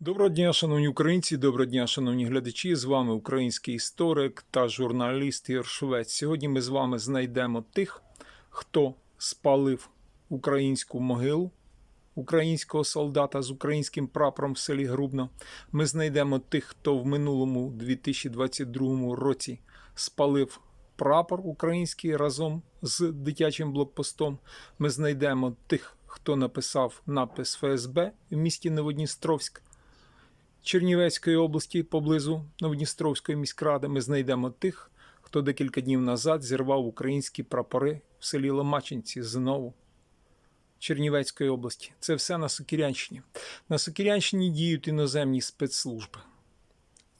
Доброго дня, шановні українці, доброго дня, шановні глядачі. З вами український історик та журналіст Ігор Швець. Сьогодні ми з вами знайдемо тих, хто спалив українську могилу, українського солдата з українським прапором в селі Грубно. Ми знайдемо тих, хто в минулому 2022 році спалив прапор український разом з дитячим блокпостом. Ми знайдемо тих, хто написав напис ФСБ в місті Новодністровськ. Чернівецької області поблизу Новодністровської міськради ми знайдемо тих, хто декілька днів назад зірвав українські прапори в селі Ломачинці знову Чернівецької області. Це все на Сокірянщині. На Сокірянщині діють іноземні спецслужби.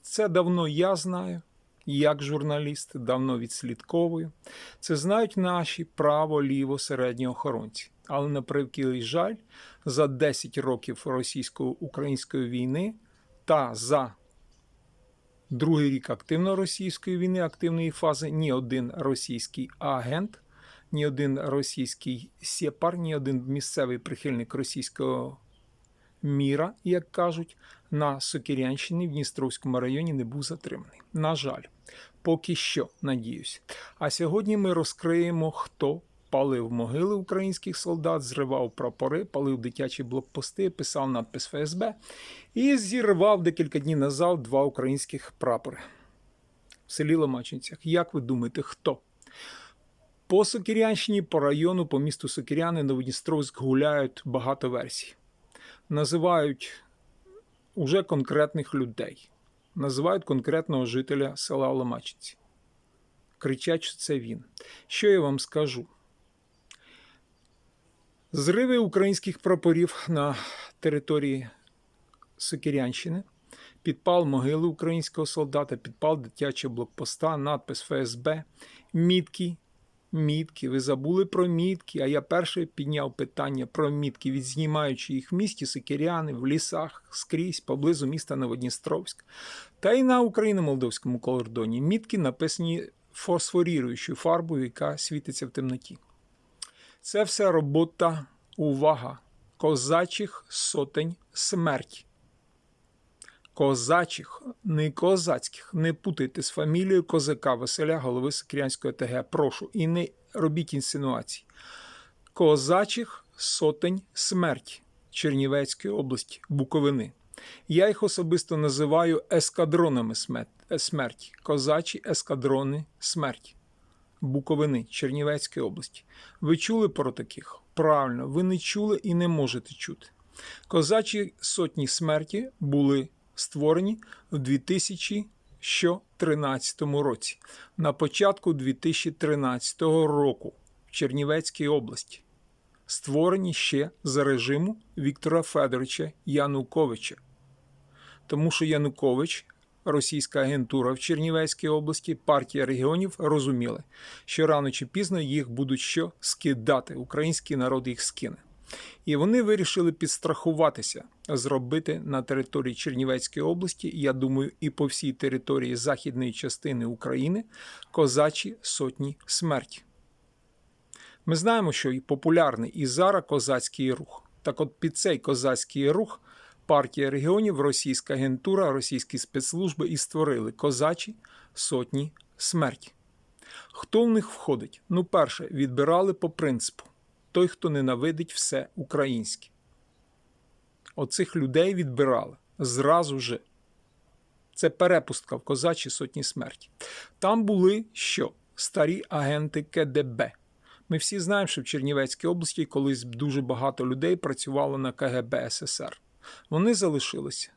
Це давно я знаю, як журналіст, давно відслідковую. Це знають наші право, ліво, середні охоронці. Але на превеликий жаль, за 10 років російсько-української війни та за другий рік активної російської війни, активної фази, ні один російський агент, ні один російський сепар, ні один місцевий прихильник російського міра, як кажуть, на Сокірянщині в Дністровському районі не був затриманий. На жаль, поки що, надіюсь. А сьогодні ми розкриємо, хто палив могили українських солдат, зривав прапори, палив дитячі блокпости, писав надпис ФСБ і зірвав декілька днів назад два українських прапори в селі Ломачинцях. Як ви думаєте, хто? По Сокірянщині, по району, по місту Сокіряни, Новодністровськ гуляють багато версій. Називають уже конкретних людей, називають конкретного жителя села Ломачинці. Кричать, що це він. Що я вам скажу? Зриви українських прапорів на території Сокірянщини, підпал могили українського солдата, підпал дитячого блокпоста, надпис ФСБ, мітки. Мітки, ви забули про мітки, а я перший підняв питання про мітки, відзнімаючи їх в місті Сикіряни, в лісах, скрізь, поблизу міста Новодністровськ. Та й на україно-молдовському кордоні мітки написані фосфоріруючою фарбою, яка світиться в темноті. Це все робота, увага, козачих сотень смерті. Козачих, не козацьких. Не путайте з фамілією козака Василя, голови Сокірянської ТГ. Прошу, і не робіть інсинуацій. Козачих сотень смерті Чернівецької області, Буковини. Я їх особисто називаю ескадронами смерті. Козачі ескадрони смерті. Буковини Чернівецької області. Ви чули про таких? Правильно, ви не чули і не можете чути. Козачі сотні смерті були створені у 2013 році, на початку 2013 року в Чернівецькій області. Створені ще за режиму Віктора Федоровича Януковича. Тому що Янукович російська агентура в Чернівецькій області, партія регіонів розуміли, що рано чи пізно їх будуть що скидати. Український народ їх скине. І вони вирішили підстрахуватися, зробити на території Чернівецької області, я думаю, і по всій території західної частини України козачі сотні смерті. Ми знаємо, що і популярний і зараз козацький рух. Так от під цей козацький рух партія регіонів, російська агентура, російські спецслужби і створили козачі сотні смерті. Хто в них входить? Ну, перше, відбирали по принципу той, хто ненавидить все українське. Оцих людей відбирали зразу же. Це перепустка в козачі сотні смерті. Там були що? Старі агенти КДБ. Ми всі знаємо, що в Чернівецькій області колись дуже багато людей працювало на КГБ СССР. Вони залишилися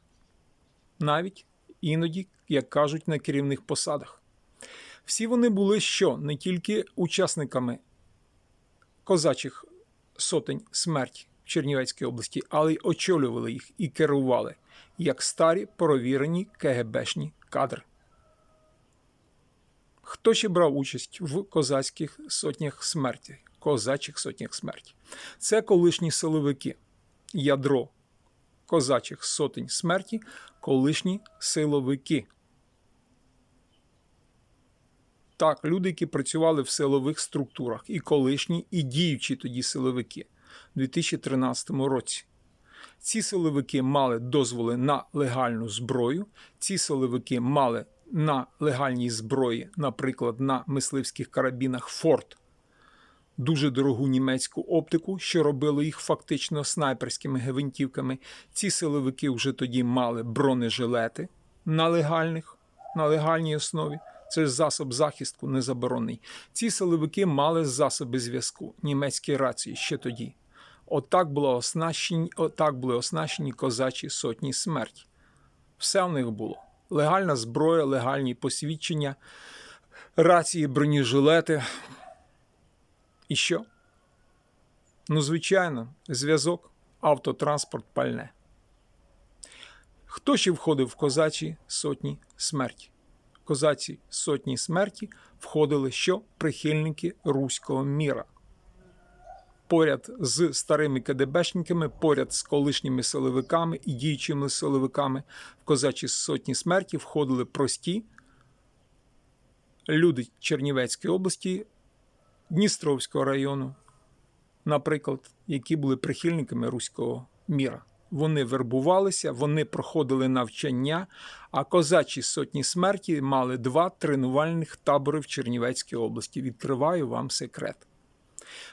навіть іноді, як кажуть, на керівних посадах. Всі вони були що не тільки учасниками козачих сотень смерті в Чернівецькій області, але й очолювали їх і керували як старі провірені КГБшні кадри. Хто ще брав участь в козацьких сотнях смерті, козачих сотнях смерті? Це колишні силовики, ядро козачих сотень смерті, колишні силовики. Так, люди, які працювали в силових структурах, і колишні, і діючі тоді силовики у 2013 році. Ці силовики мали дозволи на легальну зброю. Ці силовики мали на легальній зброї, наприклад, на мисливських карабінах Форт, дуже дорогу німецьку оптику, що робило їх фактично снайперськими гвинтівками. Ці силовики вже тоді мали бронежилети на легальних, на легальній основі. Це засоб захисту незаборонений. Ці силовики мали засоби зв'язку, німецькі рації ще тоді. Отак, було оснащені, отак були оснащені козачі сотні смерті. Все в них було. Легальна зброя, легальні посвідчення, рації, бронежилети. І що? Ну, звичайно, зв'язок, автотранспорт, пальне. Хто ще входив в козачі сотні смерті? Козаці сотні смерті входили що прихильники руського міра. Поряд з старими КДБшниками, поряд з колишніми силовиками і діючими силовиками в козачі сотні смерті входили прості люди Чернівецької області, Дністровського району, наприклад, які були прихильниками руського міра. Вони вербувалися, вони проходили навчання, а козачі сотні смерті мали два тренувальних табори в Чернівецькій області. Відкриваю вам секрет.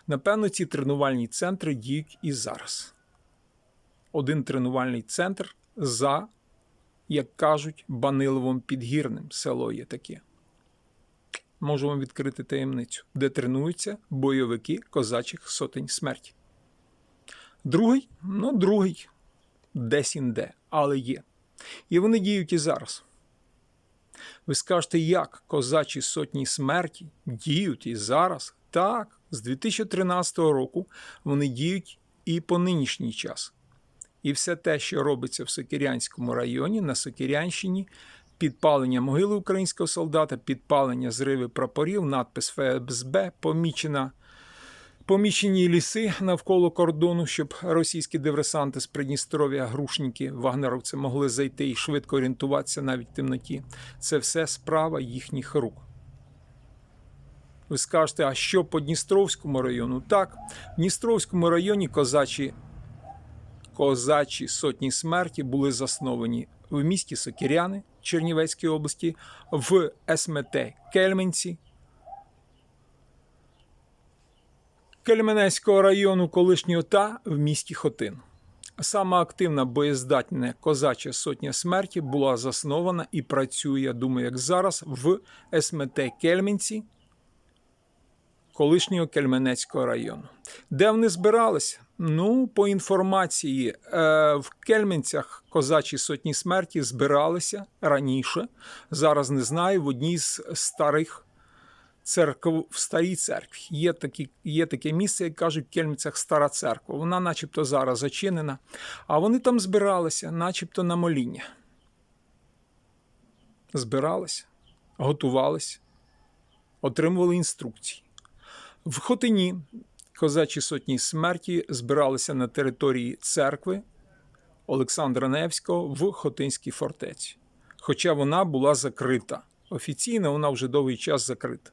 Напевно, ці тренувальні центри діють і зараз. Один тренувальний центр за, як кажуть, Баниловим Підгірним село є таке. Можу вам відкрити таємницю, де тренуються бойовики козачих сотень смерті. Другий, ну, другий, десь інде, але є. І вони діють і зараз. Ви скажете, як козачі сотні смерті діють і зараз? Так, з 2013 року вони діють і по нинішній час. І все те, що робиться в Сокирянському районі, на Сокирянщині, підпалення могили українського солдата, підпалення зриви прапорів, надпис ФСБ, помічена. Помічені ліси навколо кордону, щоб російські диверсанти з Придністров'я, грушники, вагнеровці могли зайти і швидко орієнтуватися навіть в темноті. Це все справа їхніх рук. Ви скажете, а що по Дністровському району? Так, в Дністровському районі козачі, козачі сотні смерті були засновані в місті Сокиряни Чернівецькій області, в СМТ Кельменці. Кельменецького району колишнього та в місті Хотин. Сама активна боєздатна козача сотня смерті була заснована і працює, я думаю, як зараз, в СМТ Кельменці колишнього Кельменецького району. Де вони збиралися? Ну, по інформації, е, в Кельменцях козачі сотні смерті збиралися раніше. Зараз не знаю, в одній з старих церкв в старій церкві. Є такі, є таке місце, як кажуть, в Кельмцях стара церква. Вона, начебто, зараз зачинена. А вони там збиралися, начебто, на моління. Збиралися, готувалися, отримували інструкції. В Хотині козачі сотні смерті збиралися на території церкви Олександра Невського в Хотинській фортеці. Хоча вона була закрита. Офіційно вона вже довгий час закрита.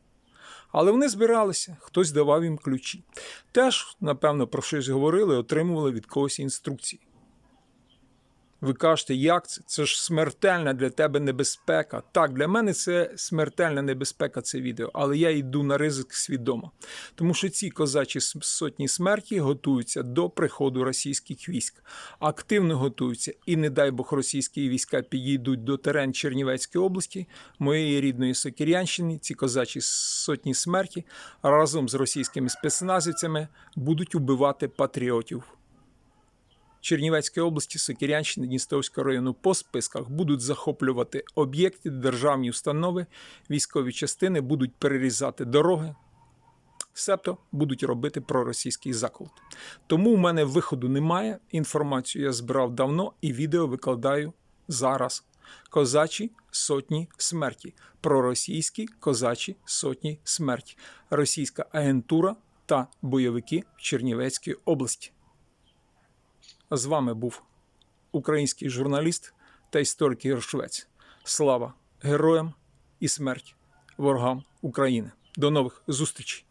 Але вони збиралися, хтось давав їм ключі. Теж, напевно, про щось говорили, отримували від когось інструкції. Ви кажете, як це? Це ж смертельна для тебе небезпека. Так, для мене це смертельна небезпека, це відео, але я йду на ризик свідомо. Тому що ці козачі сотні смерті готуються до приходу російських військ, активно готуються, і, не дай Бог, російські війська підійдуть до терен Чернівецької області, моєї рідної Сокирянщини. Ці козачі сотні смерті разом з російськими спецназівцями будуть убивати патріотів. Чернівецької області, Сокирянщини, Дністровського району по списках будуть захоплювати об'єкти, державні установи, військові частини, будуть перерізати дороги, себто будуть робити проросійський заколот. Тому у мене виходу немає. Інформацію я збирав давно і відео викладаю зараз. Козачі сотні смерті. Проросійські козачі сотні смерті. Російська агентура та бойовики в Чернівецькій області. З вами був український журналіст та історик Ігор Швець. Слава героям і смерть ворогам України. До нових зустрічей!